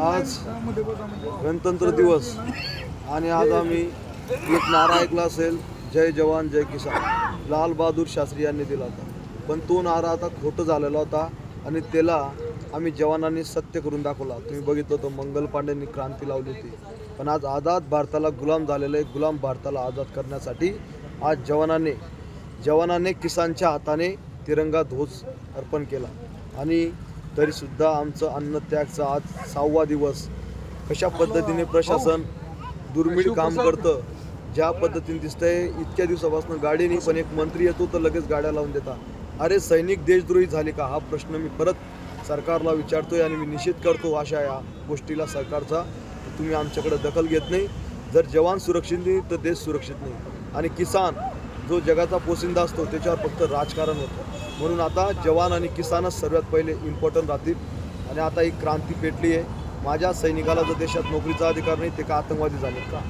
आज गणतंत्र दिवस आणि आज आम्ही एक नारा ऐकला असेल जय जवान जय किसान. लाल बहादूर शास्त्री यांनी दिला होता. पण तो नारा आता खोटं झालेला होता आणि त्याला आम्ही जवानांनी सत्य करून दाखवला. तुम्ही बघितलं होतं मंगल पांडेंनी क्रांती लावली होती. पण आज आझाद भारताला गुलाम झालेलं आहे. गुलाम भारताला आझाद करण्यासाठी आज जवानाने जवानाने किसानच्या हाताने तिरंगा ध्वज अर्पण केला. आणि तरीसुद्धा आमचं अन्नत्यागचा आज सहावा दिवस. कशा पद्धतीने प्रशासन दुर्मिळ काम करतं ज्या पद्धतीने दिसतंय इतक्या दिवसापासून गाडी नाही पण एक मंत्री येतो तर लगेच गाड्या लावून देता अरे सैनिक देशद्रोही झाले का? हा प्रश्न मी परत सरकारला विचारतोय आणि मी निषेध करतो अशा या गोष्टीला सरकारचा. तुम्ही आमच्याकडे दखल घेत नाही. जर जवान सुरक्षित नाही तर देश सुरक्षित नाही. आणि किसान जो जगाचा पोसिंदा असतो त्याच्यावर फक्त राजकारण होतं. म्हणून आता जवान आणि किसानच सर्वात पहिले इम्पॉर्टंट राहतील. आणि आता ही क्रांती पेटली आहे. माझ्या सैनिकाला जर देशात नोकरीचा अधिकार नाही ते का आतंकवादी झाले? का?